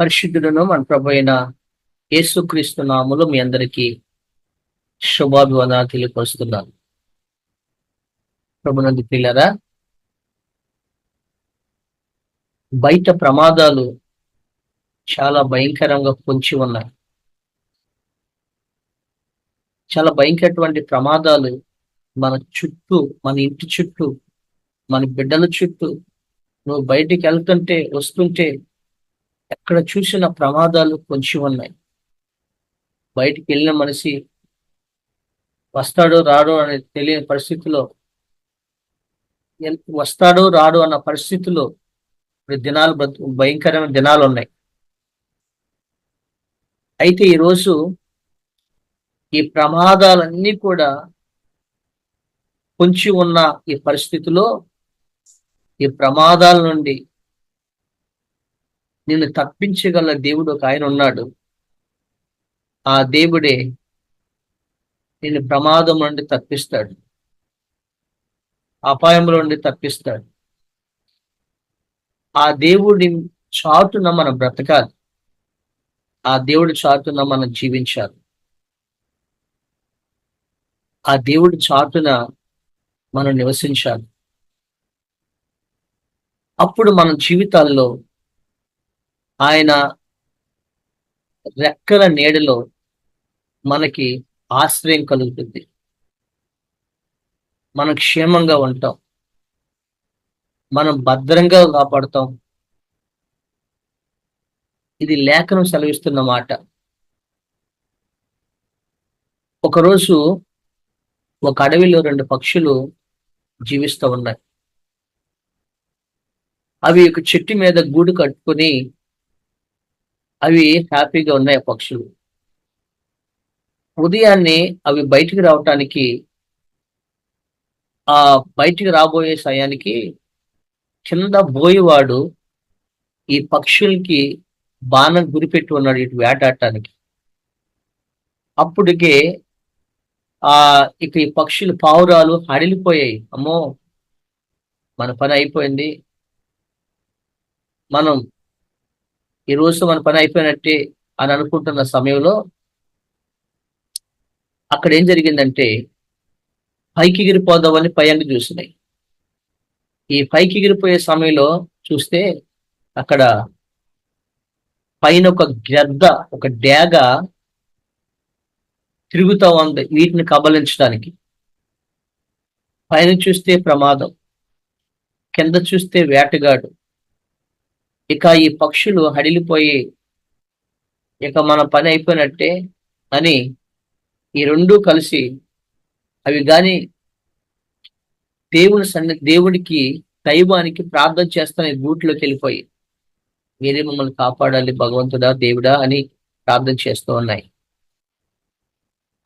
పరిశుద్ధులను మన ప్రభు అయిన యేసుక్రీస్తు నాములు మీ అందరికీ శుభాభివందనాలు తెలియపరుస్తున్నాను. ప్రభునంది పిల్లరా బయట ప్రమాదాలు చాలా భయంకరంగా పొంచి ఉన్నాయి. చాలా భయంకరటువంటి ప్రమాదాలు మన చుట్టూ మన ఇంటి చుట్టూ మన బిడ్డల చుట్టూ. నువ్వు బయటికి వెళ్తుంటే వస్తుంటే ఎక్కడ చూసిన ప్రమాదాలు కొంచెం ఉన్నాయి. బయటికి వెళ్ళిన మనిషి వస్తాడో రాడో అనే తెలియని పరిస్థితిలో వస్తాడో రాడు అన్న పరిస్థితిలో ఇప్పుడు దినాలు భయంకరమైన దినాలు ఉన్నాయి. అయితే ఈరోజు ఈ ప్రమాదాలన్నీ కూడా పొంచి ఉన్న ఈ పరిస్థితిలో ఈ ప్రమాదాల నుండి నిన్ను తప్పించగల దేవుడు ఒక ఆయన ఉన్నాడు. ఆ దేవుడే నిన్ను ప్రమాదం నుండి తప్పిస్తాడు. అపాయంలో నుండి తప్పిస్తాడు. ఆ దేవుడి చాటున మనం బ్రతకాలి. ఆ దేవుడి చాటున మనం జీవించాలి. ఆ దేవుడి చాటున మనం నివసించాలి. అప్పుడు మన జీవితాల్లో ఆయన రెక్కల నీడలో మనకి ఆశ్రయం కలుగుతుంది. మనం క్షేమంగా ఉంటాం. మనం భద్రంగా కాపాడుతాం. ఇది లేఖనం సెలవిస్తున్న మాట. ఒకరోజు ఒక అడవిలో రెండు పక్షులు జీవిస్తూ ఉన్నాయి. అవి ఒక చెట్టు మీద గూడు కట్టుకొని అవి హ్యాపీగా ఉన్నాయి ఆ పక్షులు. ఉదయాన్నే అవి బయటికి రావటానికి ఆ బయటికి రాబోయే సమయానికి కింద బోయేవాడు ఈ పక్షులకి బాణం గురిపెట్టి ఉన్నాడు ఇటు వేటాడటానికి. అప్పటికే ఆ ఇక ఈ పక్షులు పావురాలు హడిలిపోయాయి అమ్మో! మన పని అయిపోయింది. మనం ఈ రోజు మన పని అయిపోయినట్టే అని అనుకుంటున్న సమయంలో అక్కడ ఏం జరిగిందంటే పైకి ఎగిరిపోదామని పైకి చూసినాయి ఈ పైకి ఎగిరిపోయే సమయంలో చూస్తే అక్కడ పైన ఒక గద్ద ఒక డేగ తిరుగుతూ ఉంది వీటిని కబలించడానికి. పైన చూస్తే ప్రమాదం కింద చూస్తే వేటగాడు ఇక ఈ పక్షులు హడిలిపోయి ఇక మన పని అయిపోయినట్టే అని ఈ రెండూ కలిసి అవి గాని దేవుని సన్ని దేవుడికి దైవానికి ప్రార్థన చేస్తాను గూట్లోకి వెళ్ళిపోయి మీరే మమ్మల్ని కాపాడాలి భగవంతుడా దేవుడా అని ప్రార్థన చేస్తూ ఉన్నాయి.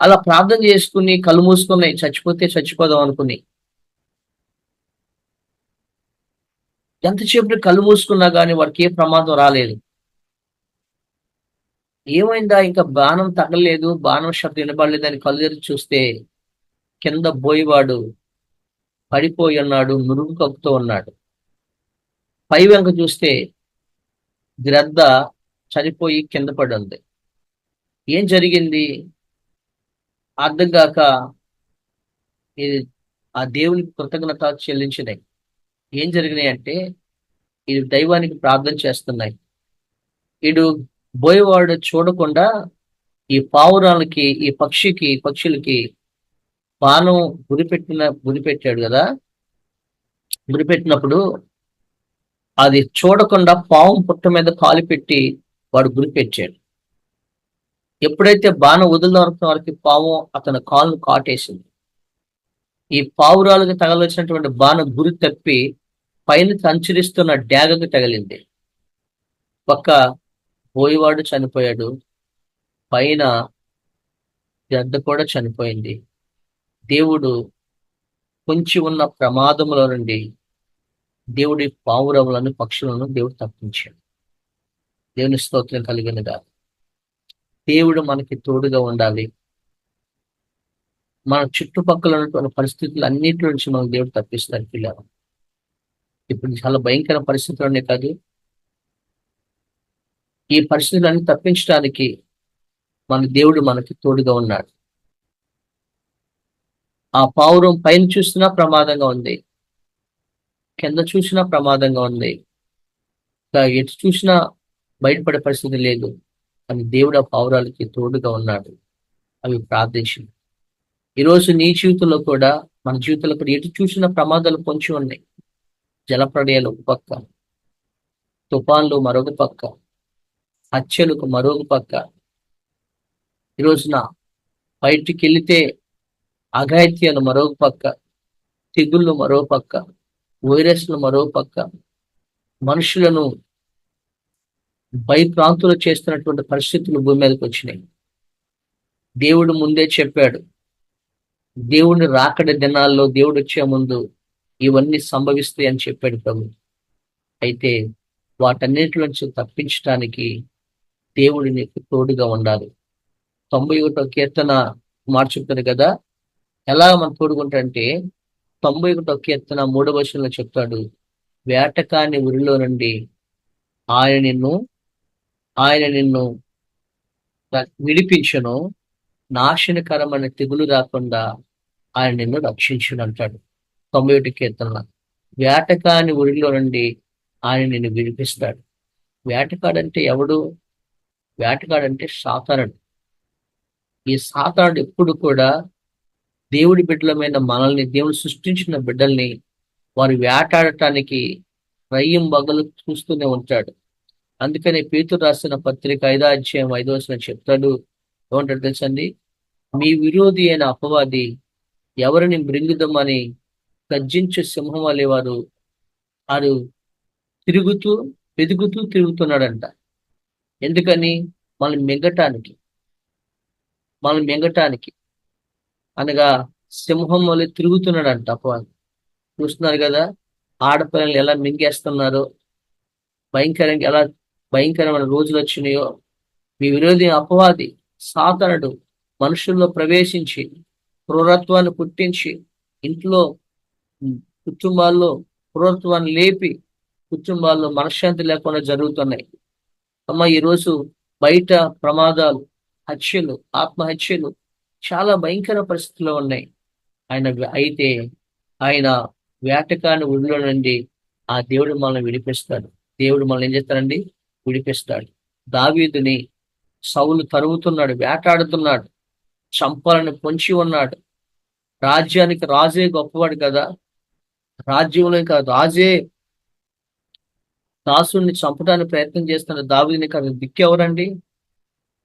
అలా ప్రార్థన చేసుకుని కళ్ళు మూసుకున్నాయి చచ్చిపోతే చచ్చిపోదాం అనుకుని ఎంతసేపు కళ్ళు మూసుకున్నా కానీ వాడికి ఏ ప్రమాదం రాలేదు. ఏమైందా? ఇంకా బాణం తగలలేదు బాణం శబ్దం వినబడలేదని అని కళ్ళు తెరిచి చూస్తే కింద బోయివాడు పడిపోయి ఉన్నాడు మురుగు కప్పుతూ ఉన్నాడు. పై వెంక చూస్తే గ్రద్ద చనిపోయి కింద పడి ఉంది. ఏం జరిగింది? అర్థం కాక ఇది ఆ దేవునికి కృతజ్ఞత చెల్లించినాయి. ఏం జరిగినాయి అంటే ఇది దైవానికి ప్రార్థన చేస్తున్నాయి. ఇడు బోయవాడు చూడకుండా ఈ పావురాలకి ఈ పక్షికి పక్షులకి బాణం గురిపెట్టిన గురిపెట్టాడు కదా. గురిపెట్టినప్పుడు అది చూడకుండా పాము పుట్ట మీద కాలు పెట్టి వాడు గురిపెట్టాడు. ఎప్పుడైతే బాణం వదిలిన వరకు పాము అతని కాలును కాటేసింది. ఈ పావురాలకు తగలవలసినటువంటి బాణం గురి తప్పి పైన సంచరిస్తున్న డ్యాగకు తగిలింది. పక్క పోయివాడు చనిపోయాడు. పైన గద్ద కూడా చనిపోయింది. దేవుడు పొంచి ఉన్న ప్రమాదంలో నుండి దేవుడి పావురములను పక్షులను దేవుడు తప్పించాడు. దేవుని స్తోత్రం కలిగినగా దేవుడు మనకి తోడుగా ఉండాలి. మన చుట్టుపక్కల ఉన్నటువంటి పరిస్థితులు అన్నిటి నుంచి మనకు దేవుడు తప్పిస్తారు పిల్లలు. ఇప్పుడు చాలా భయంకర పరిస్థితులు ఉన్నాయి కాదు. ఈ పరిస్థితులన్నీ తప్పించడానికి మన దేవుడు మనకి తోడుగా ఉన్నాడు. ఆ పావురం పైన చూసినా ప్రమాదంగా ఉంది. కింద చూసినా ప్రమాదంగా ఉంది. ఎటు చూసినా బయటపడే పరిస్థితి లేదు. కానీ దేవుడు ఆ పావురాలకి తోడుగా ఉన్నాడు. అవి ప్రార్థించి ఈరోజు నీ జీవితంలో కూడా మన జీవితంలో కూడా ఎటు చూసిన ప్రమాదాలు పొంచి ఉన్నాయి. జలప్రళయాలు ఒక పక్క తుఫాన్లు మరొక పక్క హత్యలకు మరొక పక్క. ఈ రోజున బయటికి వెళితే అఘాయిత్యాలు మరొక పక్క తెగుళ్ళు మరో పక్క వైరస్లు మరో పక్క. మనుషులను భయప్రాంతులు చేస్తున్నటువంటి పరిస్థితులు భూమి మీదకి వచ్చినాయి. దేవుడు ముందే చెప్పాడు దేవుడిని రాకడ దినాల్లో దేవుడు వచ్చే ముందు ఇవన్నీ సంభవిస్తాయి అని చెప్పాడు ప్రభు. అయితే వాటన్నిటి నుంచి తప్పించడానికి దేవుడు నీకు తోడుగా ఉండాలి. తొంభై ఒకటో కీర్తన మాట కదా? ఎలా మనం తోడుకుంటాడంటే తొంభై ఒకటో కీర్తన మూడవ వర్షంలో చెప్తాడు వేటకాని ఉరిలో నుండి ఆయన నిన్ను ఆయన నిన్ను విడిపించను. నాశనకరమైన తెగులు రాకుండా ఆయన నిన్ను రక్షించును అంటాడు తొంభై ఒకటి కీర్తన. వేటకాని ఉరిలో నుండి ఆయన నిన్ను విడిపిస్తాడు. వేటకాడంటే ఎవడు? వేటకాడంటే సాతానుడు. ఈ సాతానుడు ఎప్పుడు కూడా దేవుడి బిడ్డలమైన మనల్ని దేవుడు సృష్టించిన బిడ్డల్ని వారు వేటాడటానికి రయ్యం బగలు చూస్తూనే ఉంటాడు. అందుకని పేతురు రాసిన పత్రిక ఐదో అధ్యాయం ఐదో వచనం చెప్తాడు. ఏమంటాడు తెలుసండి? మీ విరోధి అయిన అపవాది ఎవరిని మృంగుదామని గర్జించే సింహం వలె వారు వారు తిరుగుతూ వెతుకుతూ తిరుగుతున్నాడంట. ఎందుకని? మనం మింగటానికి. మనం మింగటానికి. అనగా సింహం వల్ల తిరుగుతున్నాడంట అపవాది. చూస్తున్నారు కదా? ఆడపిల్లలు ఎలా మింగేస్తున్నారో భయంకరంగా ఎలా భయంకరమైన రోజులు వచ్చినాయో. మీ విరోధి అపవాది సాతనుడు మనుషుల్లో ప్రవేశించి క్రూరత్వాన్ని పుట్టించి ఇంట్లో కుటుంబాల్లో క్రూరత్వాన్ని లేపి కుటుంబాల్లో మనశ్శాంతి లేకుండా జరుగుతున్నాయి. అమ్మ ఈరోజు బయట ప్రమాదాలు హత్యలు ఆత్మహత్యలు చాలా భయంకర పరిస్థితుల్లో ఉన్నాయి. ఆయన అయితే ఆయన వేటకాన్ని ఊళ్ళో నుండి ఆ దేవుడు మనల్ని విడిపిస్తాడు. దేవుడు మనల్ని ఏం చేస్తాడండి? విడిపిస్తాడు. దావీదుని సౌలు తరుగుతున్నాడు వేటాడుతున్నాడు. చంపాలని పొంచి ఉన్నాడు. రాజ్యానికి రాజే గొప్పవాడు కదా. రాజ్యంలో ఇంకా రాజే దాసుని చంపడానికి ప్రయత్నం చేస్తున్న దావిని కదా. దిక్కెవరండి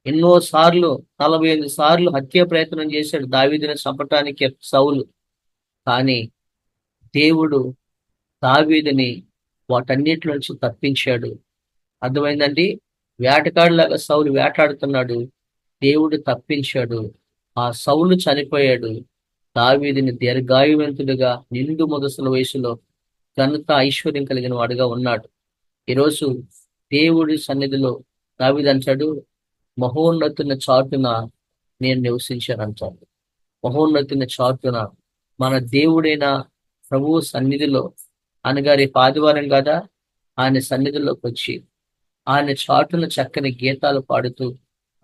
ఎన్నో సార్లు నలభై ఎనిమిది సార్లు హత్య ప్రయత్నం చేశాడు దావీదిని చంపటానికి సౌలు. కానీ దేవుడు దావీదిని వాటన్నిటి నుంచి తప్పించాడు. అర్థమైందండి? వేటకాడులాగా సౌలు వేటాడుతున్నాడు. దేవుడు తప్పించాడు. ఆ సౌలు చనిపోయాడు. దావీదిని దీర్ఘాయువంతుడిగా నిండు మొదసల వయసులో ఘనత ఐశ్వర్యం కలిగిన వాడుగా ఉన్నాడు. ఈరోజు దేవుడి సన్నిధిలో దావీది అంటాడు మహోన్నతుని చాటున నేను నివసించానంటాడు. మహోన్నతుని చాటున మన దేవుడైన ప్రభువు సన్నిధిలో అనగారి పాదివారం ఆదివారం కదా ఆయన సన్నిధిలోకి వచ్చి ఆయన చాటున చక్కని గీతాలు పాడుతూ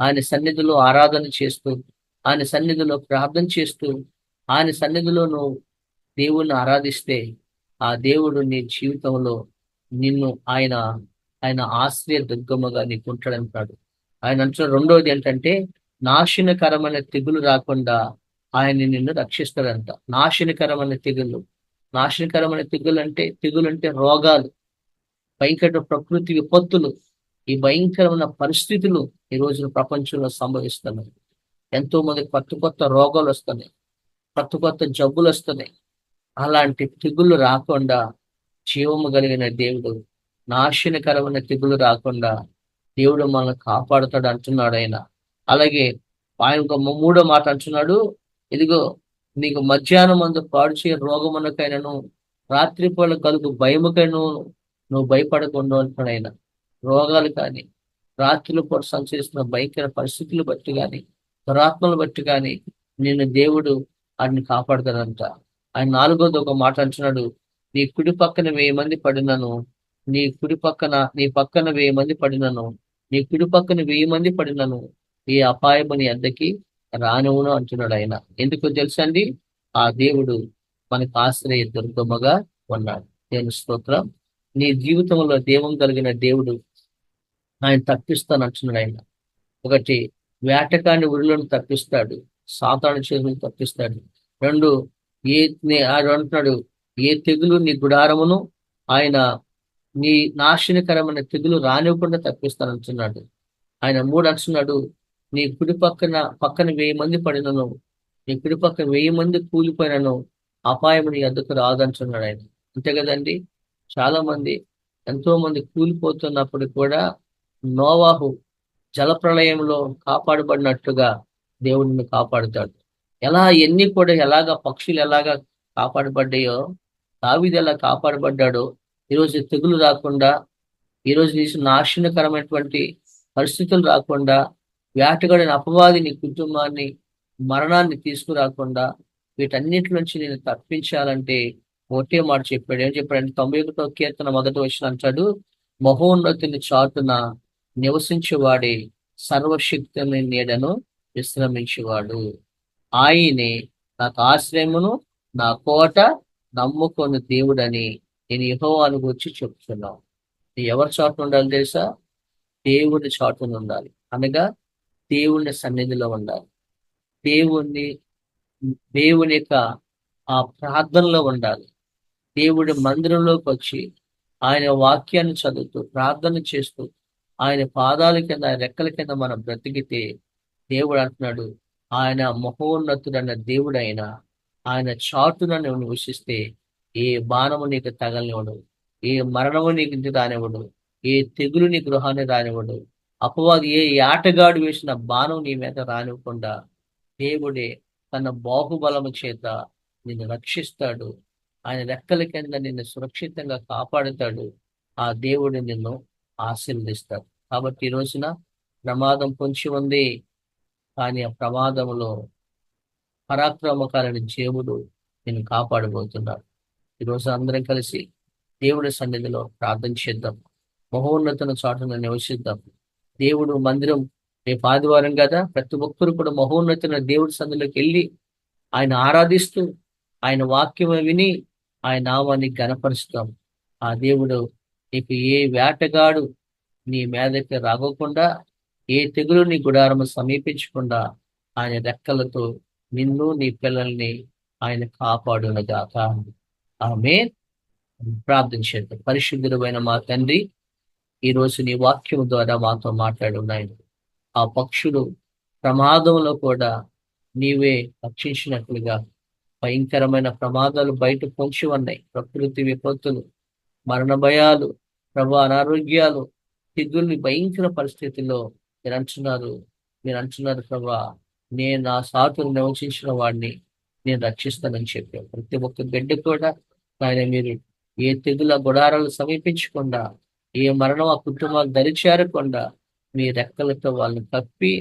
ఆయన సన్నిధిలో ఆరాధన చేస్తూ ఆయన సన్నిధిలో ప్రార్థన చేస్తూ ఆయన సన్నిధిలో నువ్వు దేవుణ్ణి ఆరాధిస్తే ఆ దేవుడు నీ జీవితంలో నిన్ను ఆయన ఆయన ఆశ్రయ దుర్గమ్మగా నీకు ఉంటాడంటాడు ఆయన అంటున్న రెండోది ఏంటంటే నాశనకరమైన తెగులు రాకుండా ఆయన నిన్ను రక్షిస్తాడంట. నాశనకరమైన తెగులు. నాశనకరమైన తెగులు అంటే తెగులు అంటే రోగాలు భయంకర ప్రకృతి విపత్తులు ఈ భయంకరమైన పరిస్థితులు ఈ రోజున ప్రపంచంలో సంభవిస్తున్నాయి. ఎంతో మంది కొత్త కొత్త రోగాలు వస్తున్నాయి. కొత్త కొత్త జబ్బులు వస్తున్నాయి. అలాంటి తెగుళ్ళు రాకుండా జీవము కలిగిన దేవుడు నాశనకరమైన తెగులు రాకుండా దేవుడు మనల్ని కాపాడుతాడు అంటున్నాడు ఆయన. అలాగే ఆయన ఒక మూడో మాట అంటున్నాడు. ఇదిగో నీకు మధ్యాహ్నం మందు పాడు చేయ రోగమునకైనను రాత్రిపూట కలుగు భయముకైనా నువ్వు భయపడకుండా అంటున్నాడు ఆయన. రోగాలు కానీ రాత్రిపూట సంచరిస్తున్న భయంకర పరిస్థితులు బట్టి కానీ దురాత్మలు బట్టి కానీ నిన్ను దేవుడు వాడిని కాపాడతాడంట. ఆయన నాలుగోది ఒక మాట అంటున్నాడు నీ కుడి పక్కన వెయ్యి మంది పడినను నీ కుడి పక్కన నీ పక్కన వెయ్యి మంది పడినను నీ కుడి పక్కన వెయ్యి మంది పడినను ఈ అపాయము నీ అద్దకి రానివును అంటున్నాడు ఆయన. ఎందుకు తెలుసండి ఆ దేవుడు మనకు ఆశ్రయ దుర్గమ్మగా ఉన్నాడు. దేవుని స్తోత్రం. నీ జీవితంలో దేవం కలిగిన దేవుడు ఆయన తప్పిస్తాను అంటున్నాడు ఆయన. ఒకటి వేటకాన్ని ఉరిలను తప్పిస్తాడు. సాతాను చేతులను తప్పిస్తాడు. రెండు ఏ ఆడు అంటున్నాడు ఏ తెగులు నీ గుడారమును ఆయన నీ నాశనకరమైన తెగులు రానివ్వకుండా తప్పిస్తాను అంటున్నాడు ఆయన మూడు అంటున్నాడు నీ కుడి పక్కన పక్కన వెయ్యి మంది పడినను నీ కుడి పక్కన వెయ్యి మంది కూలిపోయినను అపాయం నీ ఎద్దుకు రాదంటున్నాడు ఆయన. అంతే కదండి? చాలా మంది ఎంతో మంది కూలిపోతున్నప్పుడు కూడా నోవాహు జలప్రలయంలో కాపాడబడినట్టుగా దేవుడిని కాపాడుతాడు. ఎలా ఎన్ని కూడా ఎలాగా పక్షులు ఎలాగా కాపాడబడ్డాయో దావిది ఎలా కాపాడబడ్డాడో ఈరోజు తెగులు రాకుండా ఈరోజు నీ నాశనకరమైనటువంటి పరిస్థితులు రాకుండా వేటగాడిన అపవాది నీ కుటుంబాన్ని మరణాన్ని తీసుకురాకుండా వీటన్నిటి నుంచి నేను తప్పించాలంటే ఒకటే మాట చెప్పాడు. ఏం చెప్పాడంటే తొంభై ఒకటో కీర్తన మొదటి వచ్చిన అంటాడు మహోన్నతిని చాటున నివసించేవాడే సర్వశక్తుని నీడను విశ్రమించేవాడు. ఆయనే నాకు ఆశ్రయమును నా కోట నమ్ముకొని దేవుడని నేను యహోవాను గురించి చెప్తున్నాను ఎవరి చాటున ఉండాలి తెలుసా? దేవుని చాటున ఉండాలి. అనగా దేవుని సన్నిధిలో ఉండాలి. దేవుణ్ణి దేవుని యొక్క ఆ ప్రార్థనలో ఉండాలి. దేవుడి మందిరంలోకి వచ్చి ఆయన వాక్యాన్ని చదువుతూ ప్రార్థన చేస్తూ ఆయన పాదాల కింద ఆయన రెక్కల కింద మనం బ్రతికితే దేవుడు అంటున్నాడు ఆయన మహోన్నతుడన్న దేవుడైన ఆయన చాటున నువ్వు నివసిస్తే ఏ బాణము నీకు తగలనివ్వడు ఏ మరణము నీకు రానివ్వడు ఏ తెగులు నీ గృహాన్ని రానివ్వడు అపవాది ఏ ఆటగాడు వేసిన బాణం నీ మీద రానివ్వకుండా దేవుడే తన బాహుబలము చేత నిన్ను రక్షిస్తాడు ఆయన రెక్కల కింద నిన్ను సురక్షితంగా కాపాడుతాడు ఆ దేవుడు నిన్ను ఆశీర్వదిస్తాడు కాబట్టి ఈ రోజున ప్రమాదం పొంచి ఉంది. కానీ ఆ ప్రమాదంలో పరాక్రమకాలని దేవుడు నేను కాపాడబోతున్నాడు ఈరోజు అందరం కలిసి దేవుడి సన్నిధిలో ప్రార్థన చేద్దాం. మహోన్నతన చాటును నివసిద్దాం. దేవుడు మందిరం రేపు ఆదివారం కదా? ప్రతి ఒక్కరు కూడా మహోన్నతన దేవుడి సన్నిధిలోకి వెళ్ళి ఆయన ఆరాధిస్తూ ఆయన వాక్యం విని ఆయన నామాన్ని గనపరుస్తాం ఆ దేవుడు నీకు ఏ వేటగాడు నీ మీదకి రాగకుండా ఏ తెగులు నీ గుడారము సమీపించకుండా ఆయన రెక్కలతో నిన్ను నీ పిల్లల్ని ఆయన కాపాడునగాక. ఆమె ప్రార్థించేద్దాం పరిశుద్ధుడమైన మా తండ్రి ఈ రోజు నీ వాక్యం ద్వారా మాతో మాట్లాడున్నాయి. ఆ పక్షులు ప్రమాదంలో కూడా నీవే రక్షించినట్లుగా భయంకరమైన ప్రమాదాలు బయట పొంచి ఉన్నాయి. ప్రకృతి విపత్తులు మరణ భయాలు ప్రభా అనారోగ్యాలు తెగుల్ని భయంకర పరిస్థితుల్లో మీరు అంటున్నారు మీరు అంటున్నారు ప్రభా నేను నా సాతులు నివసించిన వాడిని నేను రక్షిస్తానని చెప్పాను ప్రతి ఒక్క బిడ్డ కూడా ఆయన మీరు ఏ తెగుల గుడారాలు సమీపించకుండా ఏ మరణం ఆ కుటుంబాలు దరిచేరకుండా మీ రెక్కలతో వాళ్ళని కప్పి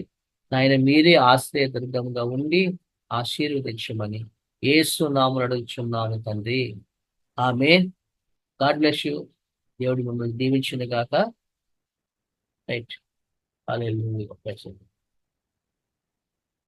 నాయన మీరే ఆశ్రయదుర్గంగా ఉండి ఆశీర్వదించమని ఏసు నామలు అడుగుచున్నాను తండ్రి. ఆమె గాడ్ బ్లెస్ యూ దేవుడి మిమ్మల్ని దీవించింది కాక రైట్ అలే